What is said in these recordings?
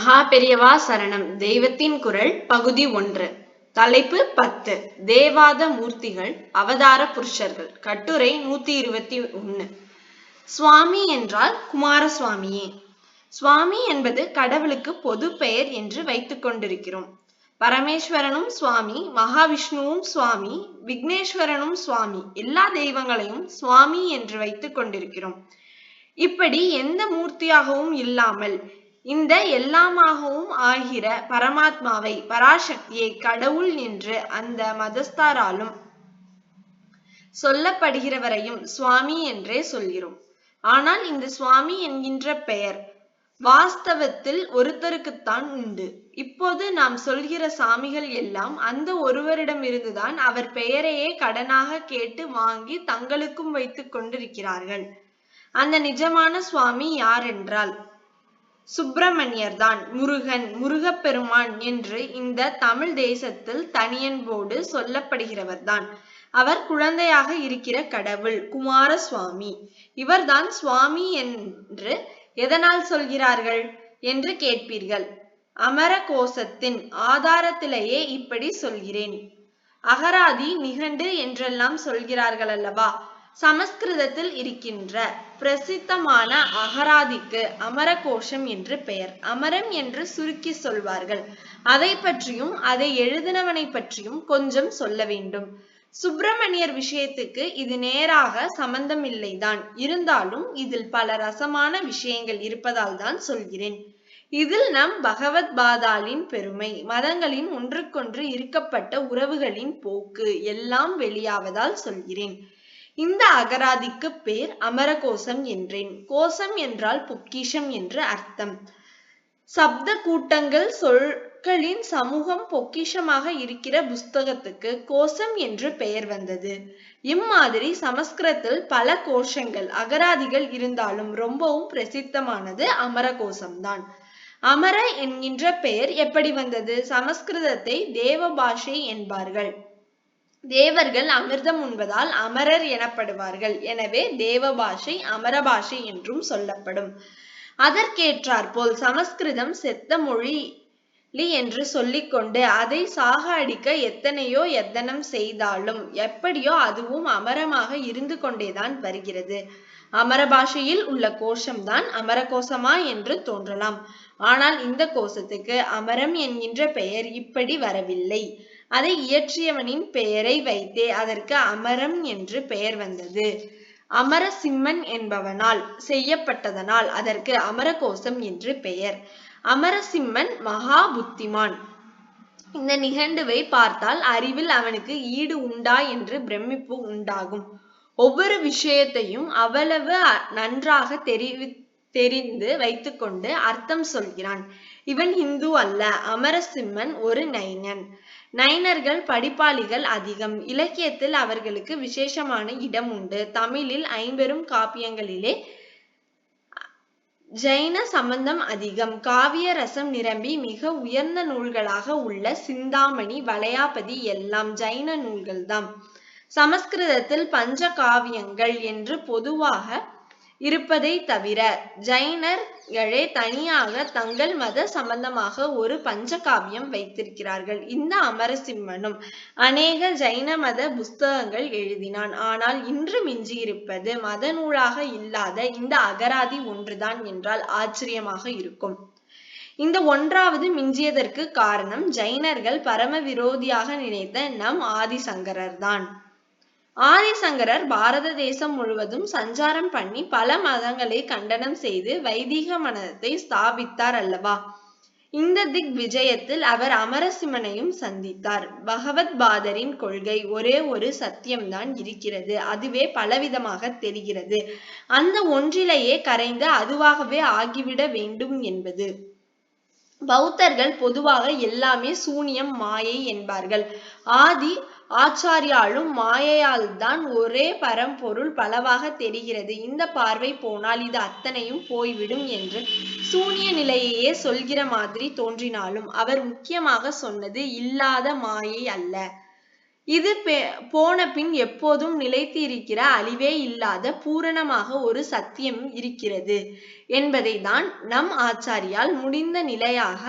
மகா பெரியவா சரணம். தெய்வத்தின் குரல் பகுதி ஒன்று. தலைப்பு பத்து. தேவாத மூர்த்திகள் அவதார புருஷர்கள். கட்டுரை நூத்தி இருபத்தி ஒண்ணு சுவாமி என்றால் குமாரசுவாமியே. சுவாமி என்பது கடவுளுக்கு பொது பெயர் என்று வைத்துக் கொண்டிருக்கிறோம். பரமேஸ்வரனும் சுவாமி மகாவிஷ்ணுவும் சுவாமி விக்னேஸ்வரனும் சுவாமி எல்லா தெய்வங்களையும் சுவாமி என்று வைத்துக் கொண்டிருக்கிறோம். இப்படி எந்த மூர்த்தியாகவும் இல்லாமல் இந்த எல்லாமாகவும் ஆகிற பரமாத்மாவை பராசக்தியை கடவுள் என்று அந்த மதஸ்தாராலும் சொல்லப்படுகிறவரையும் சுவாமி என்றே சொல்கிறோம். ஆனால் இந்த சுவாமி என்கின்ற பெயர் வாஸ்தவத்தில் ஒருத்தருக்குத்தான் உண்டு. இப்போது நாம் சொல்கிற சாமிகள் எல்லாம் அந்த ஒருவரிடமிருந்துதான் அவர் பெயரையே கடனாக கேட்டு வாங்கி தங்களுக்கும் வைத்துக் கொண்டிருக்கிறார்கள். அந்த நிஜமான சுவாமி யார் என்றால் சுப்பிரமணியர் தான் முருகன் முருகப்பெருமான் என்று இந்த தமிழ் தேசத்தில் தனியன்போடு சொல்லப்படுகிறவர் தான் அவர் குழந்தையாக இருக்கிற கடவுள் குமார சுவாமி இவர்தான் சுவாமி என்று எதனால் சொல்கிறார்கள் என்று கேட்பீர்கள். அமர கோஷத்தின் ஆதாரத்திலேயே இப்படி சொல்கிறேன். அகராதி நிகண்டு என்றெல்லாம் சொல்கிறார்கள் அல்லவா சமஸ்கிருதத்தில் இருக்கின்ற பிரசித்தமான அகராதிக்கு அமரகோஷம் என்று பெயர். அமரம் என்று சுருக்கி சொல்வார்கள். அதை பற்றியும் அதை எழுதினவனை பற்றியும் கொஞ்சம் சொல்ல வேண்டும். சுப்பிரமணியர் விஷயத்துக்கு இது நேராக சம்பந்தம் இல்லைதான் இருந்தாலும் இதில் பல ரசமான விஷயங்கள் இருப்பதால் தான் சொல்கிறேன். இதில் நம் பகவத் பாதாலின் பெருமை மதங்களின் ஒன்றுக்கொன்று இருக்கப்பட்ட உறவுகளின் போக்கு எல்லாம் வெளியாவதால் சொல்கிறேன். இந்த அகராதிக்கு பேர் அமரகோசம் என்றேன். கோசம் என்றால் பொக்கிஷம் என்று அர்த்தம். சப்த கூட்டங்கள் சொற்களின் சமூகம் பொக்கிஷமாக இருக்கிற புஸ்தகத்துக்கு கோஷம் என்று பெயர் வந்தது. இம்மாதிரி சமஸ்கிருதத்தில் பல கோஷங்கள் அகராதிகள் இருந்தாலும் ரொம்பவும் பிரசித்தமானது அமரகோசம்தான் அமர என்கின்ற பெயர் எப்படி வந்தது? சமஸ்கிருதத்தை தேவ பாஷை என்பார்கள். தேவர்கள் அமிர்தம் உண்பதால் அமரர் எனப்படுவார்கள். எனவே தேவ பாஷை அமர பாஷை என்றும் சொல்லப்படும். அதற்கேற்றாற்போல் சமஸ்கிருதம் செத்த மொழி என்று சொல்லிக்கொண்டு அதை சாக அடிக்க எத்தனையோ எத்தனம் செய்தாலும் எப்படியோ அதுவும் அமரமாக இருந்து கொண்டேதான் வருகிறது. அமர பாஷையில் உள்ள கோஷம்தான் அமர கோஷமா என்று தோன்றலாம். ஆனால் இந்த கோஷத்துக்கு அமரம் என்கின்ற பெயர் இப்படி வரவில்லை. அதை இயற்றியவனின் பெயரை வைத்தே அதற்கு அமரம் என்று பெயர் வந்தது. அமரசிம்மன் என்பவனால் செய்யப்பட்டதனால் அதற்கு அமரகோசம் என்று பெயர். அமரசிம்மன் மகா புத்திமான் இந்த நிகண்டுவை பார்த்தால் அறிவில் அவனுக்கு ஈடு உண்டா என்று பிரமிப்பு உண்டாகும். ஒவ்வொரு விஷயத்தையும் அவ்வளவு நன்றாக தெரிவி தெரிந்து வைத்துக்கொண்டு அர்த்தம் சொல்கிறான். இவன் இந்து அல்ல அமரசிம்மன் ஒரு நைனன். நைனர்கள் படிப்பாளிகள் அதிகம். இலக்கியத்தில் அவர்களுக்கு விசேஷமான இடம் உண்டு. தமிழில் ஐம்பெரும் காப்பியங்களிலே ஜைன சம்பந்தம் அதிகம். காவிய ரசம் நிரம்பி மிக உயர்ந்த நூல்களாக உள்ள சிந்தாமணி வளையாபதி எல்லாம் ஜைன நூல்கள்தாம். சமஸ்கிருதத்தில் பஞ்ச காவியங்கள் என்று பொதுவாக இருப்பதை தவிர ஜைனர்களே தனியாக தங்கள் மத சம்பந்தமாக ஒரு பஞ்சகாவியம் வைத்திருக்கிறார்கள். இந்த அமரசிம்மனும் அநேக ஜைன மத புஸ்தகங்கள் எழுதினான். ஆனால் இன்று மிஞ்சியிருப்பது மத நூலாக இல்லாத இந்த அகராதி ஒன்றுதான் என்றால் ஆச்சரியமாக இருக்கும். இந்த ஒன்றாவது மிஞ்சியதற்கு காரணம் ஜைனர்கள் பரம விரோதியாக நினைத்த நம் ஆதிசங்கரர்தான். ஆதிசங்கரர் பாரத தேசம் முழுவதும் சஞ்சாரம் பண்ணி பல மதங்களை கண்டனம் செய்து வைதிக மதத்தை ஸ்தாபித்தார் அல்லவா? இந்த திக் விஜயத்தில் அவர் அமரசிம்மனையும் சந்தித்தார். பகவத் பாதரின் கொள்கை ஒரே ஒரு சத்தியம்தான் இருக்கிறது. அதுவே பலவிதமாக தெரிகிறது. அந்த ஒன்றிலேயே கரைந்து அதுவாகவே ஆகிவிட வேண்டும் என்பது. பௌத்தர்கள் பொதுவாக எல்லாமே சூனியம் மாயை என்பார்கள். ஆதி ஆச்சாரியாலும் மாயையால் தான் ஒரே பரம்பொருள் பலவாக தெரிகிறது. இந்த பார்வை போனால் இது அத்தனையும் போய்விடும் என்று சூனிய நிலையையே சொல்கிற மாதிரி தோன்றினாலும் அவர் முக்கியமாக சொன்னது இல்லாத மாயை அல்ல. இது போன பின் எப்போதும் நிலைத்து இருக்கிற அழிவே இல்லாத பூரணமாக ஒரு சத்தியம் இருக்கிறது என்பதை தான் நம் ஆச்சாரியால் முடிந்த நிலையாக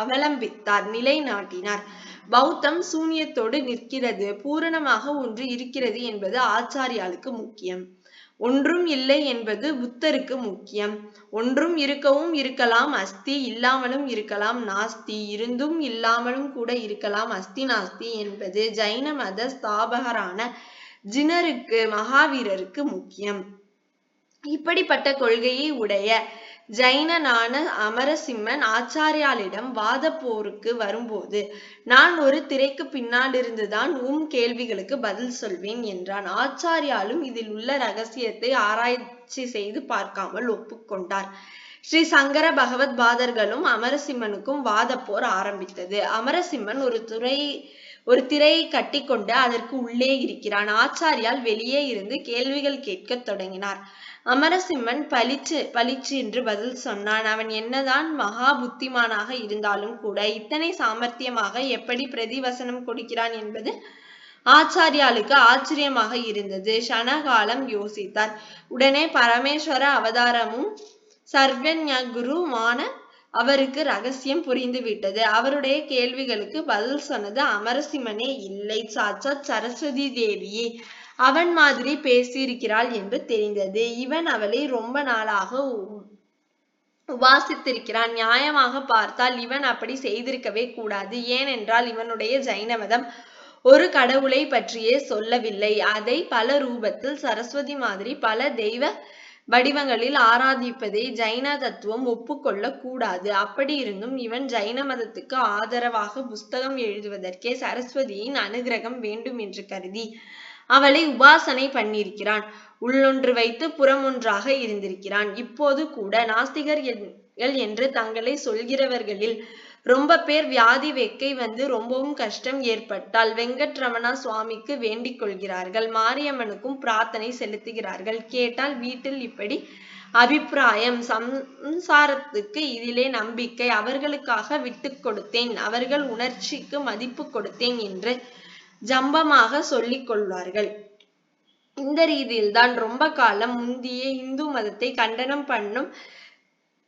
அவலம்பித்தார் நிலைநாட்டினார். பௌத்தம் சூன்யத்தோடு நிற்கிறது. பூரணமாக ஒன்று இருக்கிறது என்பது ஆச்சாரியாளுக்கு முக்கியம். ஒன்றும் இல்லை என்பது புத்தருக்கு முக்கியம். ஒன்றும் இருக்கவும் இருக்கலாம் அஸ்தி இல்லாமலும் இருக்கலாம் நாஸ்தி இருந்தும் இல்லாமலும் கூட இருக்கலாம் அஸ்தி நாஸ்தி என்பது ஜைன மத ஸ்தாபகரான ஜினருக்கு மகாவீரருக்கு முக்கியம். இப்படிப்பட்ட கொள்கையை உடைய ஜைனனான அமரசிம்மன் ஆச்சாரியாளிடம் வாத போருக்கு வரும்போது நான் ஒரு திரைக்கு பின்னாலிருந்துதான் உம் கேள்விகளுக்கு பதில் சொல்வேன் என்றான். ஆச்சாரியாலும் இதில் உள்ள ரகசியத்தை ஆராய்ச்சி செய்து பார்க்காமல் ஒப்புக்கொண்டார். ஸ்ரீ சங்கர பகவத் பாதர்களும் அமரசிம்மனுக்கும் வாத போர் ஆரம்பித்தது. அமரசிம்மன் ஒரு துறை ஒரு திரையை கட்டிக்கொண்டு அதற்கு உள்ளே இருக்கிறான். ஆச்சாரியால் வெளியே இருந்து கேள்விகள் கேட்கத் தொடங்கினார். அமரசிம்மன் பளிச்சு பளிச்சு என்று பதில் சொன்னான். அவன் என்னதான் மகா புத்திமானாக இருந்தாலும் கூட இத்தனை சாமர்த்தியமாக எப்படி பிரதிவசனம் கொடுக்கிறான் என்பது ஆச்சாரியாளுக்கு ஆச்சரியமாக இருந்தது. சனகாலம் யோசித்தார். உடனே பரமேஸ்வர அவதாரமும் சர்வஞ குருமான அவருக்கு ரகசியம் புரிந்து விட்டது அவருடைய கேள்விகளுக்கு பதில் சொன்னது அமரசிம்மனே இல்லை. சாட்சாத் சரஸ்வதி தேவியே. அவன் மாதிரி பேசியிருக்கிறாள் என்று தெரிந்தது. இவன் அவளை ரொம்ப நாளாக உபாசித்திருக்கிறான். நியாயமாக பார்த்தால் இவன் அப்படி செய்திருக்கவே கூடாது. ஏனென்றால் இவனுடைய ஜைன மதம் ஒரு கடவுளை பற்றியே சொல்லவில்லை. அதை பல ரூபத்தில் சரஸ்வதி மாதிரி பல தெய்வ வடிவங்களில் ஆராதிப்பதை ஜைன தத்துவம் ஒப்புக்கொள்ள கூடாது. அப்படி இருந்தும் இவன் ஜைன மதத்துக்கு ஆதரவாக புஸ்தகம் எழுதுவதற்கே சரஸ்வதியின் அனுகிரகம் வேண்டும் என்று கருதி அவளை உபாசனை பண்ணியிருக்கிறான். உள்ளொன்று வைத்து புறமொன்றாக இருந்திருக்கிறான். இப்போது கூட நாஸ்திகர்கள் என்று தங்களை சொல்கிறவர்களில் ரொம்ப பேர் வியாதி வெக்கை வந்து ரொம்பவும் கஷ்டம் ஏற்பட்டால் வெங்கட்ரமணா சுவாமிக்கு வேண்டிக் கொள்கிறார்கள். மாரியம்மனுக்கும் பிரார்த்தனை செலுத்துகிறார்கள். கேட்டால் வீட்டில் இப்படி அபிப்பிராயம். சம்சாரத்துக்கு இதிலே நம்பிக்கை. அவர்களுக்காக விட்டு கொடுத்தேன். அவர்கள் உணர்ச்சிக்கு மதிப்பு கொடுத்தேன் என்று ஜம்பமாக சொல்லிக் கொள்வார்கள். இந்த ரீதியில்தான் ரொம்ப காலம் முந்திய இந்து மதத்தை கண்டனம் பண்ணும்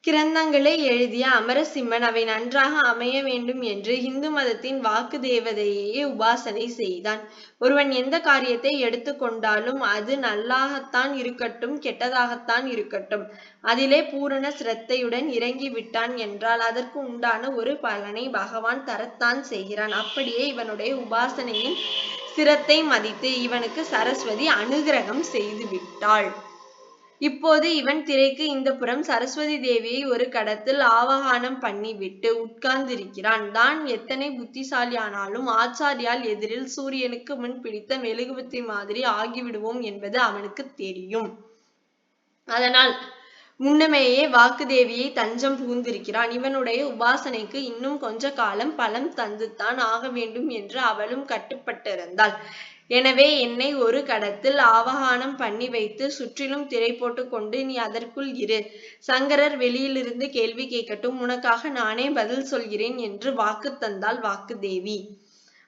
கிரந்தங்களை எழுதிய அமரசிம்மன் அவை நன்றாக அமைய வேண்டும் என்று இந்து மதத்தின் வாக்கு தேவதையே உபாசனை செய்தான். ஒருவன் எந்த காரியத்தை எடுத்துக்கொண்டாலும் அது நல்லாகத்தான் இருக்கட்டும் கெட்டதாகத்தான் இருக்கட்டும். அதிலே பூரண சிரத்தையுடன் இறங்கி விட்டான் என்றால் அதற்கு உண்டான ஒரு பலனை பகவான் தரத்தான் செய்கிறான். அப்படியே இவனுடைய உபாசனையின் சிரத்தை மதித்து இவனுக்கு சரஸ்வதி அனுகிரகம் செய்து விட்டாள். இப்போது இவன் திரைக்கு இந்த புறம் சரஸ்வதி தேவியை ஒரு கடத்தில் ஆவகானம் பண்ணிவிட்டு உட்கார்ந்திருக்கிறான். தான் எத்தனை புத்திசாலியானாலும் ஆச்சாரியால் எதிரில் சூரியனுக்கு முன் பிடித்த மெழுகுவத்தி மாதிரி ஆகிவிடுவோம் என்பது அவனுக்கு தெரியும். அதனால் முன்னமேயே வாக்குதேவியை தஞ்சம் புகுந்திருக்கிறான். இவனுடைய உபாசனைக்கு இன்னும் கொஞ்ச காலம் பலம் தந்துத்தான் ஆக வேண்டும் என்று அவளும் கட்டுப்பட்டிருந்தாள். எனவே என்னை ஒரு கடத்தில் ஆவகானம் பண்ணி வைத்து சுற்றிலும் திரை போட்டு கொண்டு நீ அதற்குள் இரு. சங்கரர் வெளியிலிருந்து கேள்வி கேட்கட்டும். உனக்காக நானே பதில் சொல்கிறேன் என்று வாக்கு தந்தாள் வாக்குதேவி.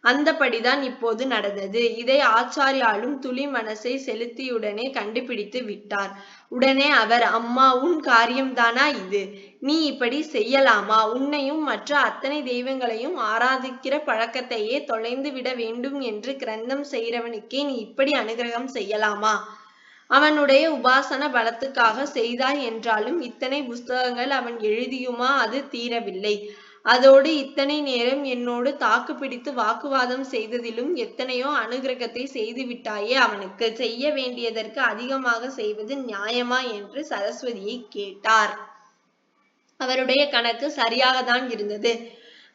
அந்தபடிதான் இப்போது நடந்தது. இதை ஆச்சாரியாலும் துளி மனசை செலுத்தியுடனே கண்டுபிடித்து விட்டார். உடனே அவர் அம்மா உன் காரியம்தானா இது? நீ இப்படி செய்யலாமா? உன்னையும் மற்ற அத்தனை தெய்வங்களையும் ஆராதிக்கிற பழக்கத்தையே தொலைந்து விட வேண்டும் என்று கிரந்தம் செய்கிறவனுக்கே நீ இப்படி அனுகிரகம் செய்யலாமா? அவனுடைய உபாசன பலத்துக்காக செய்தாய் என்றாலும் இத்தனை புஸ்தகங்கள் அவன் எழுதியுமா? அது தீரவில்லை. அதோடு இத்தனை நேரம் என்னோடு தாக்கு பிடித்து வாக்குவாதம் செய்ததிலும் எத்தனையோ அனுகிரகத்தை செய்து விட்டாயே அவனுக்கு. செய்ய வேண்டியதற்கு அதிகமாக செய்வது நியாயமா என்று சரஸ்வதியை கேட்டார். அவருடைய கணக்கு சரியாகத்தான் இருந்தது.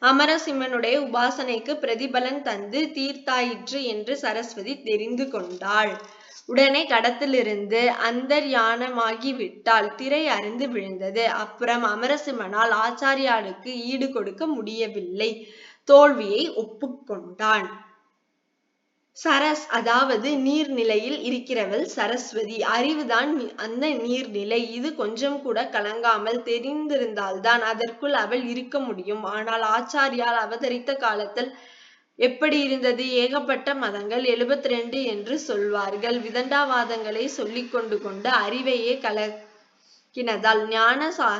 அமரசிம்மனுடைய உபாசனைக்கு பிரதிபலன் தந்து தீர்த்தாயிற்று என்று சரஸ்வதி தெரிந்து கொண்டாள். உடனே கடத்திலிருந்து அந்தர்யானமாகி விட்டாள் திரை அருந்து விழுந்தது. அப்புறம் அமரசிம்மனால் ஆச்சாரியாளுக்கு ஈடு கொடுக்க முடியவில்லை. தோல்வியை ஒப்புக்கொண்டான். சரஸ் அதாவது நீர்நிலையில் இருக்கிறவள் சரஸ்வதி. அறிவுதான் அந்த நீர்நிலை. இது கொஞ்சம் கூட கலங்காமல் தெரிந்திருந்தால்தான் அதற்குள் அவள் இருக்க முடியும். ஆனால் ஆச்சாரியால் அவதரித்த காலத்தில் எப்படி இருந்தது? ஏகப்பட்ட மதங்கள் 72 என்று சொல்வார்கள். விதண்டாவாதங்களை சொல்லிக் கொண்டு கொண்டு அறிவையே கலக்கினதால் ஞான சா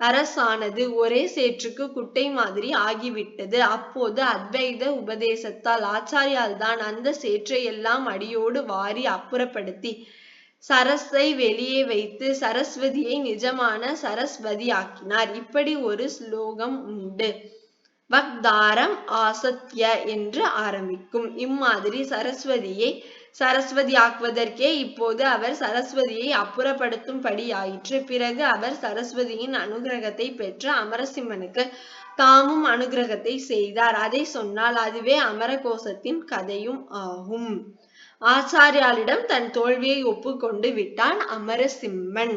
அரசானது ஒரே சேற்றுக்கு குட்டை மாதிரி ஆகிவிட்டது. அப்போது அத்வைத உபதேசத்தால் ஆச்சாரியால் தான் அந்த சேற்றை எல்லாம் அடியோடு வாரி அப்புறப்படுத்தி சரஸை வெளியே வைத்து சரஸ்வதியை நிஜமான சரஸ்வதி ஆக்கினார் இப்படி ஒரு ஸ்லோகம் உண்டு. வக்தாரம் ஆசத்ய என்று ஆரம்பிக்கும். இம்மாதிரி சரஸ்வதியை சரஸ்வதி ஆக்குவதற்கே இப்போது அவர் சரஸ்வதியை அப்புறப்படுத்தும்படி ஆயிற்று. பிறகு அவர் சரஸ்வதியின் அனுகிரகத்தை பெற்று அமரசிம்மனுக்கு தாமும் அனுகிரகத்தை செய்தார். அதை சொன்னால் அதுவே அமரகோசத்தின் கதையும் ஆகும். ஆச்சாரியாளிடம் தன் தோல்வியை ஒப்புக்கொண்டு விட்டான் அமரசிம்மன்.